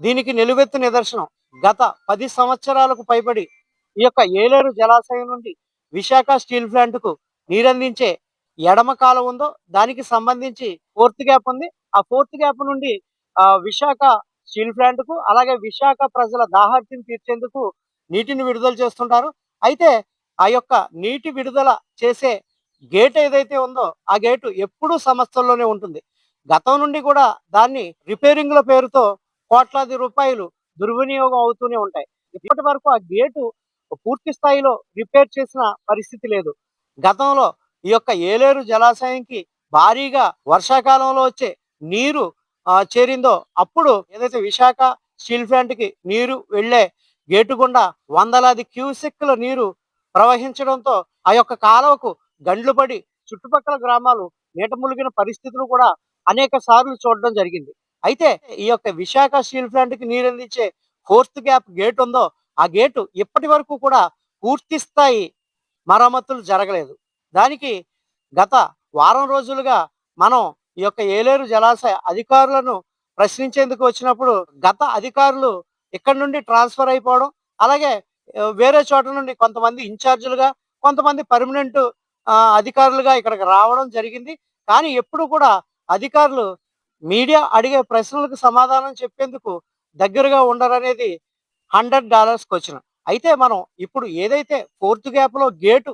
దీనికి నిలువెత్తు నిదర్శనం. గత పది సంవత్సరాలకు పైబడి ఈ యొక్క ఏలేరు జలాశయం నుండి విశాఖ స్టీల్ ప్లాంట్కు నీరందించే ఎడమ కాలం ఉందో దానికి సంబంధించి ఫోర్త్ గ్యాప్ ఉంది. ఆ ఫోర్త్ గ్యాప్ నుండి విశాఖ స్టీల్ ప్లాంట్కు అలాగే విశాఖ ప్రజల దాహార్తిని తీర్చేందుకు నీటిని విడుదల చేస్తుంటారు. అయితే ఆ యొక్క నీటి విడుదల చేసే గేట్ ఏదైతే ఉందో ఆ గేటు ఎప్పుడూ సమస్యల్లోనే ఉంటుంది. గతం నుండి కూడా దాన్ని రిపేరింగ్ల పేరుతో కోట్లాది రూపాయలు దుర్వినియోగం అవుతూనే ఉంటాయి. ఇప్పటి వరకు ఆ గేటు పూర్తి స్థాయిలో రిపేర్ చేసిన పరిస్థితి లేదు. గతంలో ఈ యొక్క ఏలేరు జలాశయంకి భారీగా వర్షాకాలంలో వచ్చే నీరు ఆ, చేరిందో అప్పుడు ఏదైతే విశాఖ స్టీల్ ప్లాంట్కి నీరు వెళ్ళే గేటు గుండా వందలాది క్యూసెక్కుల నీరు ప్రవహించడంతో ఆ యొక్క కాలువకు గండ్లు పడి చుట్టుపక్కల గ్రామాలు నీట ములిగిన పరిస్థితులు కూడా అనేక సార్లు చూడడం జరిగింది. అయితే ఈ యొక్క విశాఖ స్టీల్ ప్లాంట్కి నీరు అందించే ఫోర్త్ గ్యాప్ గేట్ ఉందో ఆ గేటు ఇప్పటి వరకు కూడా పూర్తి స్థాయి మరమ్మతులు జరగలేదు. దానికి గత వారం రోజులుగా మనం ఈ యొక్క ఏలేరు జలాశయ అధికారులను ప్రశ్నించేందుకు వచ్చినప్పుడు గత అధికారులు ఇక్కడ నుండి ట్రాన్స్ఫర్ అయిపోవడం అలాగే వేరే చోట నుండి కొంతమంది ఇన్ఛార్జీలుగా కొంతమంది పర్మనెంట్ అధికారులుగా ఇక్కడికి రావడం జరిగింది. కానీ ఎప్పుడు కూడా అధికారులు మీడియా అడిగే ప్రశ్నలకు సమాధానం చెప్పేందుకు దగ్గరగా ఉండరనేది హండ్రెడ్ డాలర్స్ క్వశ్చన్ అయితే మనం ఇప్పుడు ఏదైతే ఫోర్త్ గ్యాప్లో గేటు